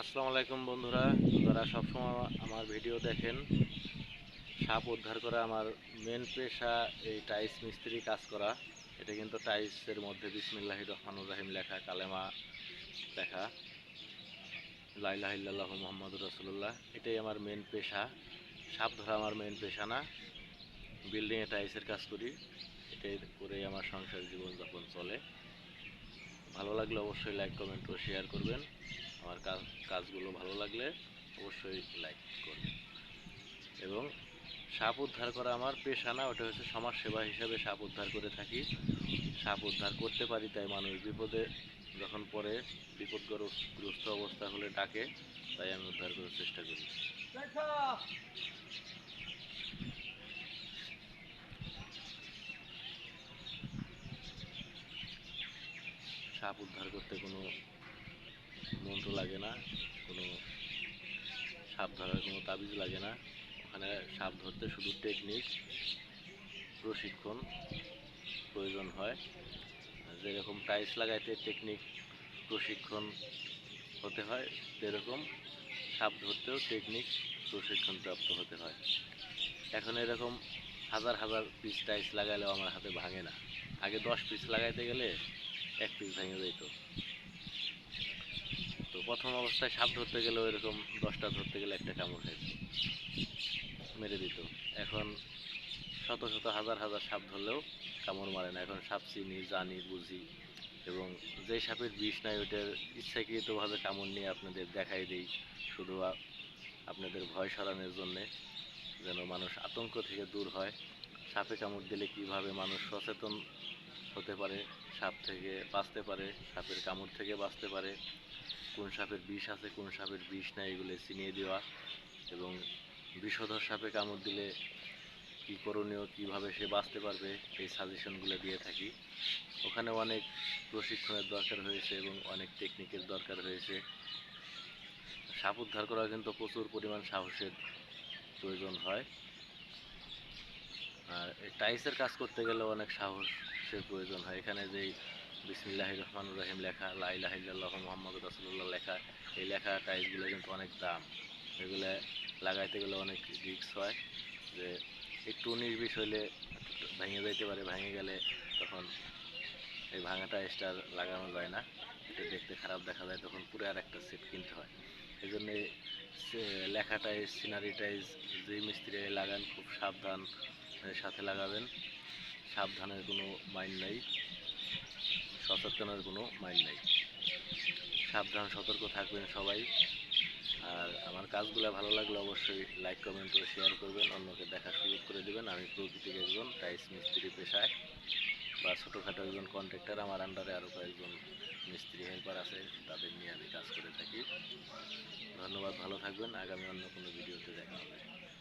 আসসালামু আলাইকুম বন্ধুরা। যারা সবসময় আমার ভিডিও দেখেন, সাপ উদ্ধার করা আমার মেন পেশা এই টাইলস মিস্ত্রি কাজ করা। এটা কিন্তু টাইলসের মধ্যে বিসমিল্লাহ রহমানুর রাহিম লেখা, কালেমা লেখা। লাইলাহ ইল্লাল্লাহু মোহাম্মদ রসুল্লাহ এটাই আমার মেন পেশা। সাপ ধরা আমার মেন পেশা না। বিল্ডিংয়ে টাইলসের কাজ করি, এটাই করেই আমার সংসার জীবনযাপন চলে। ভালো লাগলে অবশ্যই লাইক কমেন্ট ও শেয়ার করবেন। আমার কাজ কাজগুলো ভালো লাগলে অবশ্যই লাইক করবেন। এবং সাপ উদ্ধার করা আমার পেশা না ওটা হচ্ছে সমাজ সেবা হিসেবে সাপ উদ্ধার করে থাকি। সাপ উদ্ধার করতে পারি তাই মানুষ বিপদে যখন পড়ে বিপদগ্রস্ত অবস্থা হলে ডাকে তাই আমি উদ্ধার করার চেষ্টা করি। সাপ উদ্ধার করতে কোনো মন্ত্র লাগে না, কোনো সাপ ধরার কোনো তাবিজ লাগে না। ওখানে সাপ ধরতে শুধু টেকনিক প্রশিক্ষণ প্রয়োজন হয়। যেরকম টাইলস লাগাইতে টেকনিক প্রশিক্ষণ হতে হয়, সেরকম সাপ ধরতেও টেকনিক প্রশিক্ষণ প্রাপ্ত হতে হয়। এখন এরকম হাজার হাজার পিস টাইলস লাগালেও আমার হাতে ভাঙে না। আগে দশ পিস লাগাইতে গেলে এক পিস ভেঙে যেত। প্রথম অবস্থায় সাপ ধরতে গেলেও এরকম দশটা ধরতে গেলে একটা কামড় খাইত। মেরে দিত। এখন শত শত হাজার হাজার সাপ ধরলেও কামড় মারে না। এখন সাপ চিনি, জানি, বুঝি এবং যে সাপের বিষ নাই ওইটার ইচ্ছাকৃতভাবে কামড় নিয়ে আপনাদের দেখাই দিই। শুধু আপনাদের ভয় সরানোর জন্যে যেন মানুষ আতঙ্ক থেকে দূর হয়। সাপে কামড় দিলে কীভাবে মানুষ সচেতন হতে পারে, সাপ থেকে বাঁচতে পারে, সাপের কামড় থেকে বাঁচতে পারে কোন সাপের বিষ আছে, কোন সাপের বিষ নাই এগুলো চিনিয়ে দেওয়া এবং বিষধর সাপে কামড় দিলে কী করণীয়, কীভাবে সে বাঁচতে পারবে, এই সাজেশনগুলো দিয়ে থাকি। ওখানে অনেক প্রশিক্ষণের দরকার হয়েছে এবং অনেক টেকনিকের দরকার হয়েছে। সাপ উদ্ধার করা কিন্তু প্রচুর পরিমাণ সাহসের প্রয়োজন হয়। আর টাইসের কাজ করতে গেলে অনেক সাহসের প্রয়োজন হয়। এখানে যেই বিসমিল্লাহ রহমানুর রহিম লেখা লাইলাহিল্লাহ মোহাম্মদ রাসুল্লাহ লেখা, এই লেখা টাইলসগুলো কিন্তু অনেক দাম। এগুলো লাগাইতে গেলে অনেক রিক্স হয় যে একটু নির্বিষ হইলে ভেঙে যাইতে পারে, ভেঙে গেলে তখন এই ভাঙা টাইলসটা আর লাগানো যায় না। এটা দেখতে খারাপ দেখা যায়, তখন পুরো আর একটা সেট কিনতে হয়। এই জন্যে লেখা টাইলস সিনারি টাইলস যে মিস্ত্রি লাগান, খুব সাবধান সাথে লাগাবেন। সাবধানের কোনো মাইন্ড নেই, সচেতনের কোনো মাইন্ড নেই। সাবধান, সতর্ক থাকবেন সবাই। আর আমার কাজগুলো ভালো লাগলে অবশ্যই লাইক কমেন্ট ও শেয়ার করবেন, অন্যকে দেখার সুযোগ করে দেবেন। আমি প্রকৃতির একজন টাইস মিস্ত্রি পেশায়। বা ছোটোখাটো একজন কন্ট্রাক্টর আমার আন্ডারে আরও কয়েকজন মিস্ত্রি হেল্পার আছে, তাদের নিয়ে আমি কাজ করে থাকি। ধন্যবাদ, ভালো থাকবেন। আগামী অন্য কোনো ভিডিওতে দেখা হবে।